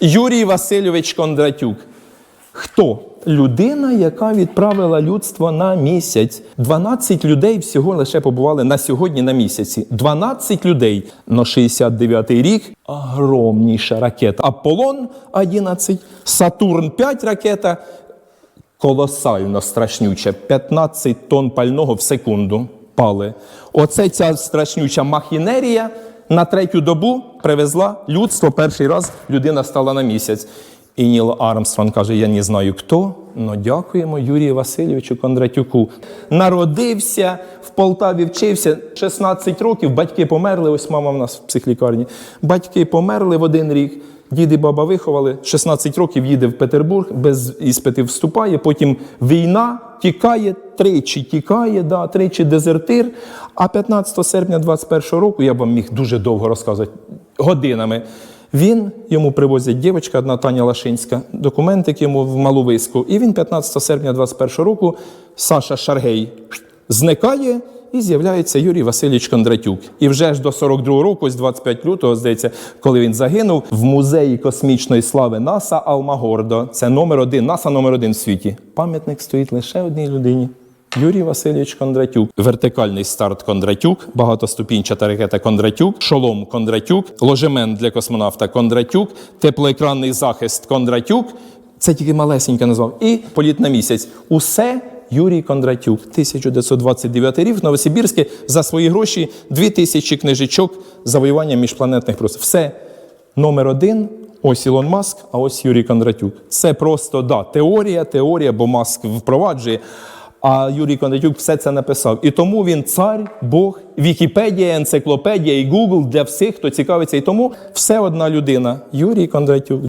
Юрій Васильович Кондратюк. Хто? Людина, яка відправила людство на місяць. 12 людей всього лише побували на сьогодні на місяці. 12 людей. На 69-й рік огромніша ракета. Аполлон 11, Сатурн 5 ракета. Колосально страшнюча. 15 тонн пального в секунду пали. Оце ця страшнюча махінерія на третю добу привезла людство. Перший раз людина стала на місяць. І Ніл Армстронг каже: Я не знаю хто, але дякуємо Юрію Васильовичу Кондратюку. Народився в Полтаві, вчився 16 років. Батьки померли. Ось мама в нас в психлікарні. Батьки померли в один рік. Дід і баба виховали. 16 років їде в Петербург, без іспитів вступає. Потім війна тікає, тричі тікає, да, тричі дезертир. А 15 серпня 21 року я вам міг дуже довго розказувати годинами. Він йому привозять дівчинка, одна Таня Лашинська, документик йому в Маловиську. І він 15 серпня 21 року Саша Шаргей зникає і з'являється Юрій Васильович Кондратюк. І вже ж до 42 року, ось 25 лютого, здається, коли він загинув, в музеї космічної слави НАСА Алмагордо. Це номер один, НАСА номер один в світі. Пам'ятник стоїть лише одній людині. Юрій Васильович Кондратюк, вертикальний старт Кондратюк, багатоступінчата ракета Кондратюк, шолом Кондратюк, ложемент для космонавта Кондратюк, теплоекранний захист Кондратюк. Це тільки малесенька назвав. І політ на місяць. Усе Юрій Кондратюк, 1929 рік, Новосибірське, за свої гроші 2000 книжечок завоювання міжпланетних просторів. Все. Номер один. Ось Ілон Маск, а ось Юрій Кондратюк. Це просто да, теорія, теорія, бо Маск впроваджує. А Юрій Кондратюк все це написав. І тому він цар, Бог, Вікіпедія, енциклопедія і Google для всіх, хто цікавиться. І тому все одна людина. Юрій Кондратюк.